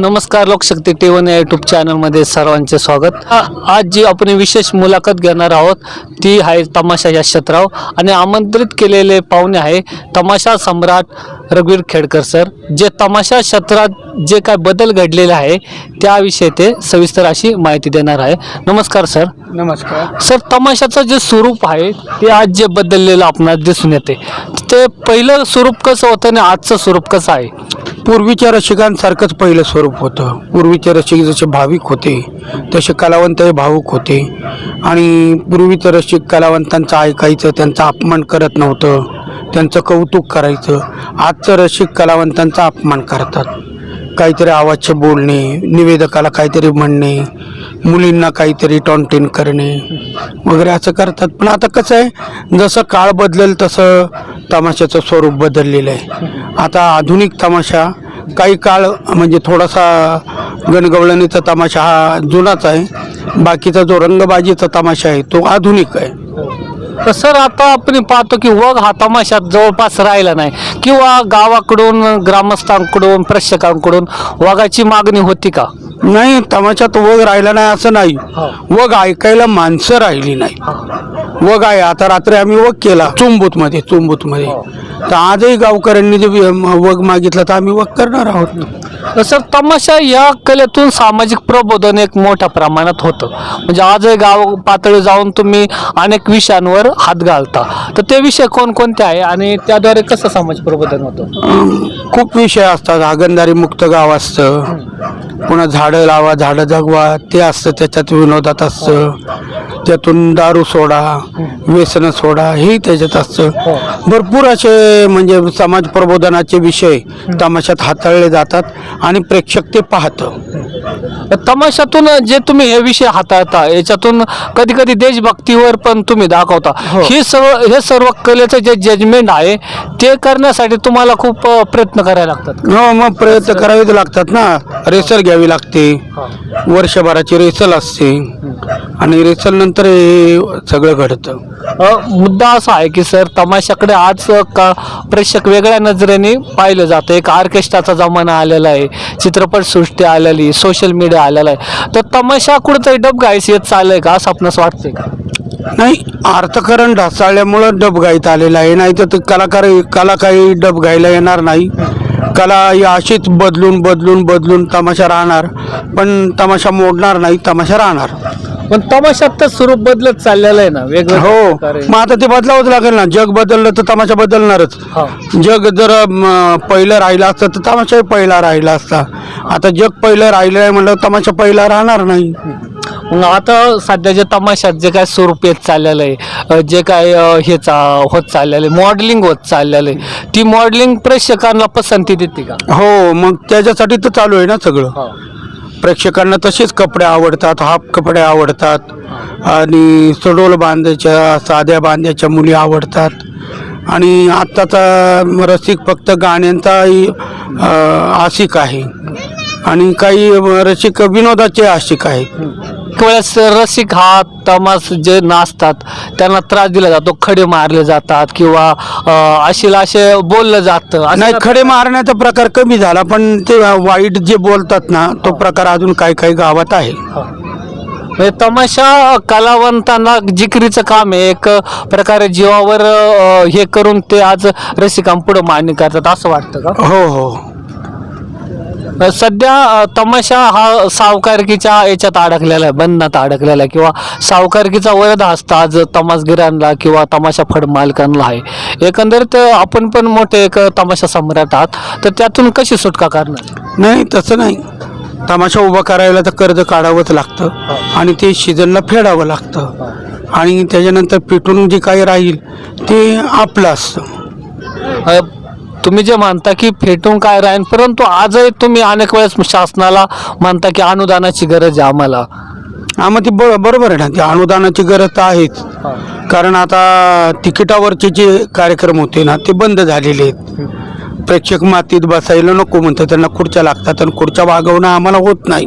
नमस्कार Lokshakti T one या YouTube चॅनलमध्ये सर्वांचे स्वागत. आज जी आपण विशेष मुलाखत घेणार आहोत ती आहे तमाशा यशवंतराव आणि आमंत्रित केलेले पाहुणे आहे तमाशा सम्राट रघुवीर खेडकर सर. जे तमाशा क्षेत्रात जे काय बदल घडलेले आहे त्याविषयी ते सविस्तर अशी माहिती देणार आहे. नमस्कार सर. नमस्कार. सर तमाशाचं जे स्वरूप आहे ते आज जे बदललेलं आपणास दिसून येते. ते पहिलं स्वरूप कसं होतं आणि आजचं स्वरूप कसं आहे? पूर्वीच्या रसिकांसारखंच पहिलं स्वरूप होतं. पूर्वीचे रसिक जसे भाविक होते तसे कलावंत हे भावुक होते. आणि पूर्वीचं रसिक कलावंतांचं ऐकायचं त्यांचा अपमान करत नव्हतं. त्यांचं कौतुक करायचं. आजचं रसिक कलावंतांचा अपमान करतात. काहीतरी आवाजचे बोलणे निवेदकाला काहीतरी म्हणणे मुलींना काहीतरी टॉन्टेन करणे वगैरे असं करतात. पण आता कसं आहे जसं काळ बदलेल तसं तमाशाचं स्वरूप बदललेलं आहे. आता आधुनिक तमाशा काही काळ म्हणजे थोडासा गणगवळणीचा तमाशा हा जुनाच आहे. बाकीचा जो रंगबाजीचा तमाशा आहे तो आधुनिक आहे. तर सर आता आपण पाहतो की वग हा तमाशात जवळपास राहिला नाही. किंवा गावाकडून ग्रामस्थांकडून प्रेक्षकांकडून वगाची मागणी होती का? नाही तमाशात वग राहिला नाही असं नाही. हो. वग ऐकायला माणसं राहिली नाही. वग आहे आता रात्री आम्ही वग केला चुंबूतमध्ये चुंबूतमध्ये. तर आजही गावकऱ्यांनी जे वग मागितलं तर आम्ही वग करणार आहोत. सर तमाशा या कलेतून सामाजिक प्रबोधन एक मोठ्या प्रमाणात होतं. म्हणजे आजही गाव पातळी जाऊन तुम्ही अनेक विषयांवर हात घालता. तर ते विषय कोणकोणते आहे आणि त्याद्वारे कसं समाज प्रबोधन होतं? खूप विषय असतात. हागणदारी मुक्त गाव असतं. पुन्हा झाडं लावा झाडं जगवा ते असतं. त्याच्यात विनोदात असतं. त्यातून दारू सोडा व्यसन सोडा हेही त्याच्यात असतं. भरपूर असे म्हणजे समाज प्रबोधनाचे विषय तमाशात हाताळले जातात. आणि प्रेक्षक ते पाहतं. तमाशातून जे तुम्ही हे विषय हाताळता याच्यातून कधी कधी देशभक्तीवर पण तुम्ही दाखवता. ही. सर्व हे सर्व कलेचं जे जजमेंट आहे ते करण्यासाठी तुम्हाला खूप प्रयत्न करायला लागतात हो मग प्रयत्न करावेच लागतात ना. रेसल घ्यावी लागते. वर्षभराची रेसल असते. आणि रेसल नंतर हे सगळं घडतं. मुद्दा असा आहे की सर तमाशाकडे आज का प्रेक्षक वेगळ्या नजरेने पाहिलं जातं. एक ऑर्केस्ट्राचा जमाना आलेला आहे. आहे चित्रपटसृष्टी आलेली सोशल मीडिया आलेला आहे. तर तमाशा कुठेतरी डबघाईस येत चाललंय का असं आपणास वाटतंय का? नाही अर्थकरण ढासाळल्यामुळं डब गायत आलेला आहे. नाही तर ते कलाकार कला काही डब गायला येणार नाही. कला ही अशीच बदलून बदलून बदलून तमाशा राहणार. पण तमाशा मोडणार नाही तमाशा राहणार. पण तमाशात तर स्वरूप बदलत चाललेलं आहे ना वेगळं हो. प्रकारे. मग आता ते बदलावंच लागेल ना. जग बदललं तर तमाशा बदलणारच. हा. जग जर म, पहिलं राहिलं असतं तर तमाशाही पहिला राहिला असता. आता जग पहिलं राहिलं आहे म्हणलं तमाशा पहिला राहणार नाही. मग आता सध्या जे तमाशात जे काय स्वरूप येत चाललेलं आहे अ, जे काय अ, हे चा होत चाललेलं आहे मॉडेलिंग होत चाललेलं आहे ती मॉडेलिंग प्रेक्षकांना पसंती देते का? हो मग त्याच्यासाठी तर चालू आहे ना सगळं. प्रेक्षकांना तसेच कपडे आवडतात हाफ कपडे आवडतात आणि सडोल बांधायच्या साध्या बांध्याच्या मुली आवडतात. आणि आत्ताचा रसिक फक्त गाण्यांचाही आशिक आहे. आणि काही रसिक विनोदाचे आशिक आहेत. वेळेस रसिक हा तमास जे नाचतात त्यांना त्रास दिला जातो खडे मारले जातात किंवा अ, अशीला असे बोललं जातं. नाही खडे मारण्याचा प्रकार कमी झाला पण ते वाईट जे बोलतात ना तो प्रकार अजून काही काही गावात आहे. तमाशा कलावंतांना जिकरीचं काम आहे. एक प्रकारे जीवावर हे करून ते आज रसिकांपुढे मान्य करतात असं वाटतं का? हो हो. सध्या तमाशा हा सावकारकीच्या याच्यात अडकलेला आहे बंधनात अडकलेला आहे. किंवा सावकारकीचा वरद हस्त आज तमासगिरांना किंवा तमाशा फड मालकांना आहे. एकंदरीत आपण पण मोठे एक तमाशा सम्राट आहात. तर त्यातून कशी सुटका करणार? नाही तसं नाही. तमाशा उभा करायला तर कर्ज काढावंच लागतं. आणि ते सीझनला फेडावं लागतं. आणि त्याच्यानंतर पेटून जे काही राहील ते आपलं असतं. तुम्ही जे म्हणता की फेटून काय राहील परंतु आजही तुम्ही अनेक वेळेस शासनाला म्हणता की अनुदानाची गरज आहे आम्हाला. हा मग ती ब बरोबर आहे ना ती अनुदानाची गरज तर आहेच. कारण आता तिकिटावरचे जे कार्यक्रम होते ना ते बंद झालेले आहेत. प्रेक्षक मातीत बसायला नको म्हणतं त्यांना खुर्च्या लागतात आणि खुर्च्या वागवणं आम्हाला होत नाही.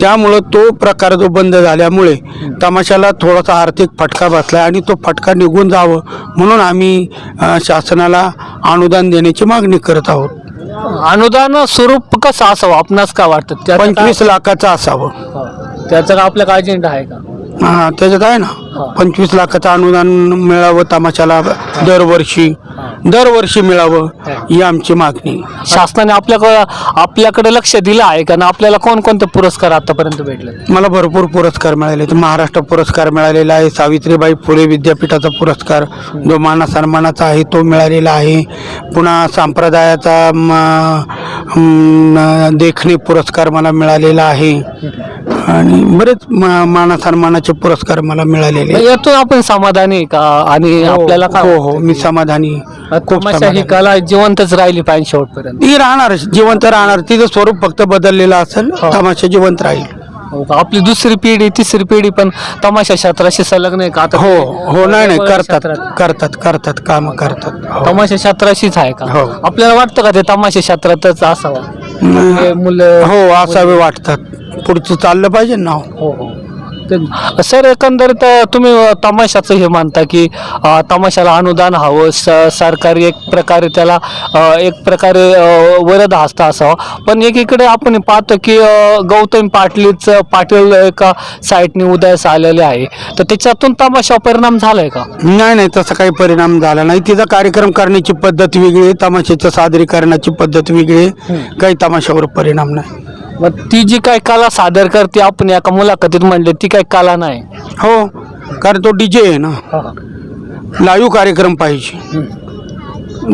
त्यामुळं तो प्रकार जो बंद झाल्यामुळे तमाशाला थोडासा आर्थिक फटका बसला आणि तो फटका निघून जावं म्हणून आम्ही शासनाला अनुदान देण्याची मागणी करत आहोत. अनुदान स्वरूप कसं असावं? आपणास का वाटतं? पंचवीस लाखाचं असावं. त्याचं का आपल्या काय अजेंडा आहे का? हा त्याच्यात आहे ना. पंचवीस लाखाचं अनुदान मिळावं तमाशाला दरवर्षी. दरवर्षी मिळावं हा. आमची मागणी. शासनाने आपल्याकडं आपल्याकडे लक्ष दिलं आहे का? आणि आपल्याला कोणकोणते पुरस्कार आतापर्यंत भेटले मला भरपूर पुरस्कार मिळाले तर महाराष्ट्र पुरस्कार मिळालेला आहे. सावित्रीबाई फुले विद्यापीठाचा पुरस्कार जो माना सन्मानाचा आहे तो मिळालेला आहे. पुन्हा संप्रदायाचा देखणे पुरस्कार मला मिळालेला आहे. आणि बरेच म- माना सन्मानाचे पुरस्कार मला मिळालेले आहेत. यातून आपण समाधानी आहे का आणि आपल्याला काय हो हो मी समाधानी खूप तमाशा ही. कला जिवंतच राहिली पाहिजे शेवटपर्यंत ती राहणार जिवंत राहणार तिचं स्वरूप फक्त बदललेलं असेल हो. तमाशा जिवंत राहील हो का? आपली दुसरी पिढी तिसरी पिढी पण तमाशा क्षेत्राशी संलग्न आहे का आता हो हो नाही नाही करतात क्षेत्रात. करतात करतात काम करतात हो. तमाशा क्षेत्राशीच आहे का हो. आपल्याला वाटतं का ते तमाशा क्षेत्रातच असावं हे मुलं हो असावे वाटतात पुढचं चाललं पाहिजे ना हो. हो हो ते- सर एकंदरीत अ, तुम्ही अ, तमाशाचं हे मानता की अ, तमाशाला अनुदान हवं स- सरकारी एक प्रकारे त्याला अ, एक प्रकारे अ, वरद हस्त असावा. पण एकीकडे आपण पाहतो की अ, गौतम पाटलीच पाटील एका साईटने उदयास आलेले आहे. तर त्याच्यातून तमाशा परिणाम झालाय का? नाही नाही तसा काही परिणाम झाला नाही. तिचा कार्यक्रम करण्याची पद्धत वेगळी आहे तमाशाच्या सादरीकरणाची पद्धत वेगळी आहे. काही तमाशावर परिणाम नाही. मग ती जी काही कला सादर करते आपण एका मुलाखतीत म्हणले ती काही कला नाही. हो कारण तो डीजे आहे ना. लाईव्ह कार्यक्रम पाहिजे.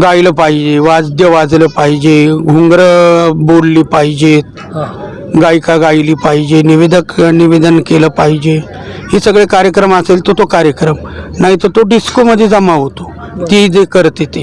गायलं पाहिजे वाद्य वाजलं पाहिजे घुंगरं बोलली पाहिजेत गायिका गायली पाहिजे निवेदक निवेदन केलं पाहिजे. हे सगळे कार्यक्रम असेल तर तो कार्यक्रम. नाही तर तो डिस्कोमध्ये जमा होतो. ती जे करते ते.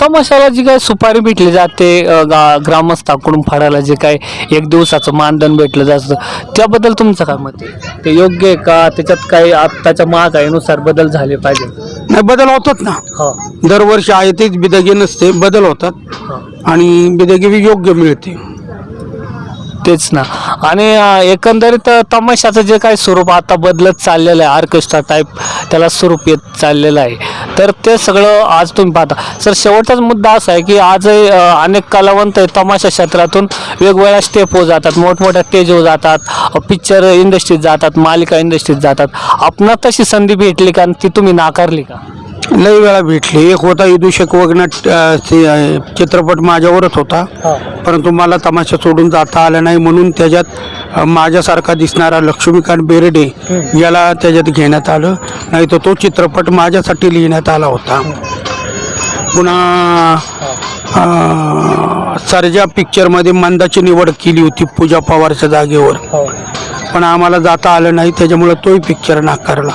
तमाशाला जी काही सुपारी भेटली जाते गा ग्रामस्थाकडून फाडायला जे काय एक दिवसाचं मानधन भेटलं जातं त्याबद्दल तुमचं काय मत आहे? ते योग्य आहे का? त्याच्यात काही आत्ताच्या महागाईनुसार बदल झाले पाहिजे? नाही बदल होतात ना. हा. दरवर्षी आहे तेच बिदगी नसते बदल होतात. हा. आणि बिदगी बी योग्य मिळते. तेच ना. आणि अ, एकंदरीत तमाशाचं जे काही स्वरूप आता बदलत चाललेलं आहे ऑर्केस्ट्रा टाईप त्याला स्वरूप येत चाललेलं आहे. तर ते सगळं आज तुम्ही पाहता. सर शेवटचाच मुद्दा असा आहे की आज अ, अनेक कलावंत आहे तमाशा क्षेत्रातून वेगवेगळ्या स्टेपवर जातात मोठमोठ्या स्टेजवर जातात पिक्चर इंडस्ट्रीत जातात मालिका इंडस्ट्रीत जातात. आपणा तशी संधी भेटली का आणि ती तुम्ही नाकारली का? लई वेळा भेटले. एक होता विदूषक वगनाट अ, ते, अ, चित्रपट माझ्यावरच होता. परंतु मला तमाशा सोडून जाता आला नाही म्हणून त्याच्यात अ, माझ्यासारखा दिसणारा लक्ष्मीकांत बेर्डे याला त्याच्यात घेण्यात आलं. नाही तर तो चित्रपट माझ्यासाठी लिहिण्यात आला होता. पुन्हा अ, सर्जा पिक्चरमध्ये मंदाची निवड केली होती पूजा पवारच्या जागेवर. पण आम्हाला जाता आलं नाही. त्याच्यामुळे तोही पिक्चर नाकारला.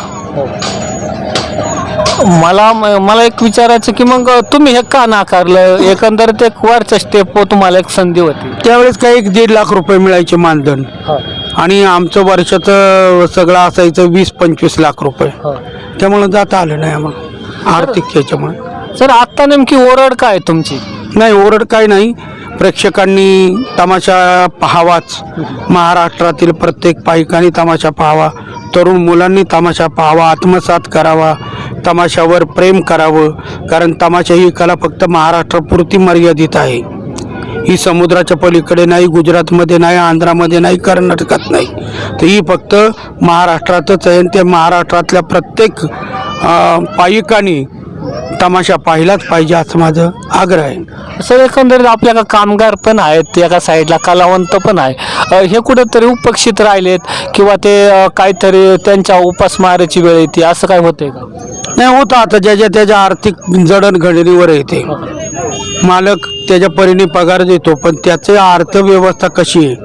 मला मला एक विचारायचं की मग तुम्ही हे का नाकारलं? एकंदरीत एक वरच्या स्टेप तुम्हाला एक संधी होती. त्यावेळेस काही एक दीड लाख रुपये मिळायचे मानधन. आणि आमचं वर्षाचं सगळं असायचं वीस पंचवीस लाख रुपये. त्यामुळं जाता आलं नाही आम्हाला. आर्थिक याच्यामुळे सर आत्ता नेमकी ओरड काय तुमची? नाही ओरड काही नाही. प्रेक्षकांनी तमाशा पाहावाच. महाराष्ट्रातील प्रत्येक पायिकांनी तमाशा पाहावा. तरुण मुलांनी तमाशा पाहावा आत्मसात करावा तमाशावर प्रेम करावं. कारण तमाशा ही कला फक्त महाराष्ट्रापुरती मर्यादित आहे. ही समुद्राच्या पलीकडे नाही गुजरातमध्ये नाही आंध्रामध्ये नाही कर्नाटकात नाही. तर ही फक्त महाराष्ट्रातच आहे आणि त्या महाराष्ट्रातल्या प्रत्येक पायिकांनी तमाशा पाहिलाच पाहिजे असं माझं आग्रह आहे. सर एकंदरीत आपल्याला कामगार पण आहेत एका साईडला कलावंत पण आहे. हे कुठेतरी उपक्षित राहिलेत किंवा ते काहीतरी त्यांच्या उपासमाराची वेळ येते असं काय होतंय का? नाही होतं आता ज्याच्या त्याच्या आर्थिक जडणघडणीवर येते. मालक त्याच्या परीने पगार देतो पण त्याची अर्थव्यवस्था कशी आहे?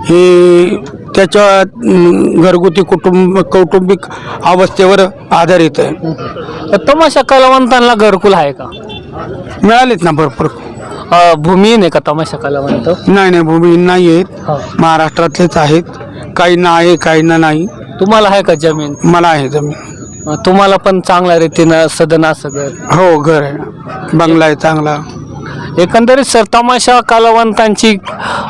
हे. त्याच्या घरगुती कुटुंब कौटुंबिक अवस्थेवर आधारित आहे. तमाशा कलावंतांना घरकुल आहे का? मिळालेत ना भरपूर. अ, भूमिहीन आहे का तमाशा कलावंत? नाही नाही भूमी नाही आहेत. महाराष्ट्रातलेच आहेत. काहींना आहे काहींना नाही. तुम्हाला आहे का जमीन? मला आहे जमीन. तुम्हाला पण चांगल्या रीतीनं सदन असं घर. हो घर आहे. बंगला आहे चांगला. एकंदरीत सर तमाशा कलावंतांची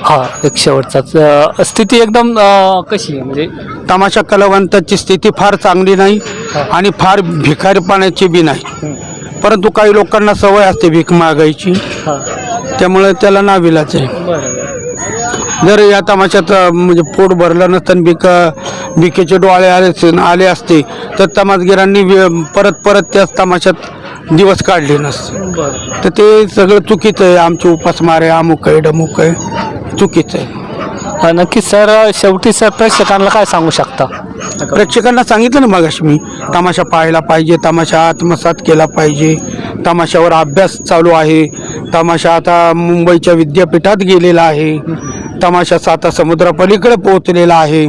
हा एक शेवटचाच अ, स्थिती एकदम अ, कशी आहे? म्हणजे तमाशा कलावंताची स्थिती फार चांगली नाही आणि फार भिकारीपणाची बी नाही. परंतु काही लोकांना सवय असते भीक मागायची. हा. त्यामुळे त्याला नाविलाच आहे. जर या तमाशात म्हणजे पोट भरलं नसतं बिक बिकेचे डोळे आले आले असते तर तमासगिरांनी परत परत त्या तमाशात दिवस काढले नसते. तर ते सगळं चुकीचं आहे. आमचे उपासमार आहे अमुक आहे डमुक आहे चुकीचं आहे. अ, नक्कीच सर शेवटी सर प्रेक्षकांना काय सांगू शकता? प्रेक्षकांना सांगितलं ना मगाशी मी तमाशा पाहायला पाहिजे तमाशा आत्मसात केला पाहिजे तमाशावर अभ्यास चालू आहे तमाशा आता मुंबईच्या विद्यापीठात गेलेला आहे तमाशा आता समुद्रापलीकडे पोहोचलेला आहे.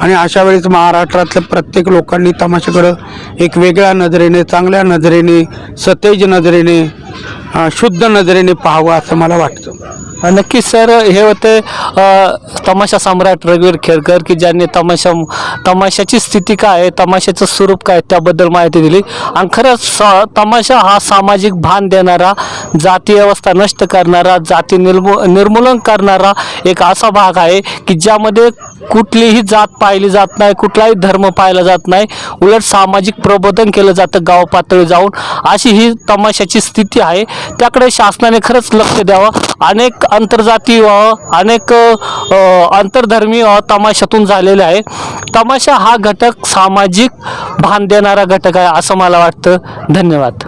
आणि अशा वेळेस महाराष्ट्रातल्या प्रत्येक लोकांनी तमाशाकडं एक वेगळ्या नजरेने चांगल्या नजरेने सतेज नजरेने शुद्ध नजरेने पाहावं असं मला वाटतं. नक्की नक्कीच सर हे होते अ, तमाशा सम्राट रघुवीर खेरकर की ज्यांनी तमाशा तमाशाची स्थिती काय आहे तमाशाचं स्वरूप काय आहे, त्याबद्दल माहिती दिली. आणि खरंच स तमाशा हा सामाजिक भान देणारा जाती अवस्था नष्ट करणारा जाती निर्मू निर्मूलन करणारा एक असा भाग आहे की ज्यामध्ये कुठलीही जात पाहिली जात नाही कुठलाही धर्म पाहिला जात नाही उलट सामाजिक प्रबोधन केलं जातं गाव पातळी जाऊन. अशी ही तमाशाची स्थिती आहे. त्याकडे शासनाने खरंच लक्ष द्यावं. अनेक आंतरजाती व्हावं अनेक आंतरधर्मीय आंतरधर्मी तमाशातून झालेले आहे. तमाशा हा घटक सामाजिक भान देणारा घटक आहे असं मला वाटतं. धन्यवाद.